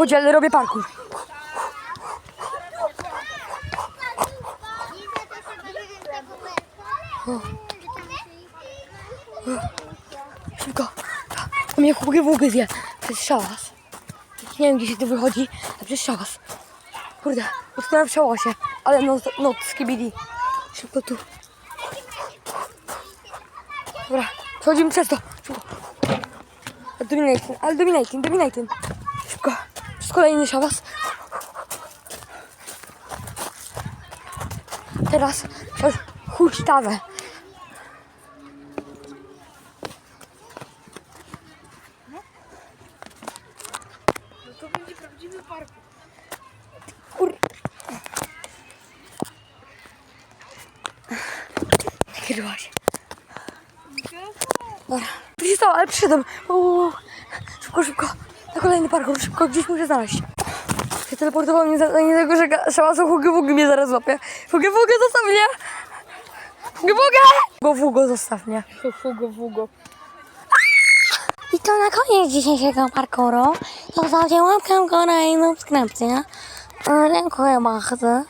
Ale robię parkour. Szybko. To mnie hugę wugę zje. To jest szałas. Nie wiem, gdzie się tu wychodzi, ale jest szałas. Kurde, utknąłem w szałasie. Ale no, no, skibidi. Szybko tu. Dobra, przechodzimy przez to. Szybko. Dominating, ale dominating, dominating. Szybko. Kolejny szałas. Teraz przez huśtawę. To będzie prawdziwy parkour. Kur... Kierowała się. Dobra. Ale przyszedłem. Uuu. Szybko, szybko. Na kolejny parkour. Szybko, gdzieś muszę znaleźć. Się teleportował mnie za nie tego, że hugę wugę mnie zaraz złapie. Hugę wugę zostaw mnie! Hugę wugę! Go wugo zostaw mnie. Fugo, fugo. I to na koniec dzisiejszego parkouru. Zostawcie łapkę w górę i subskrypcję. Dziękuję bardzo.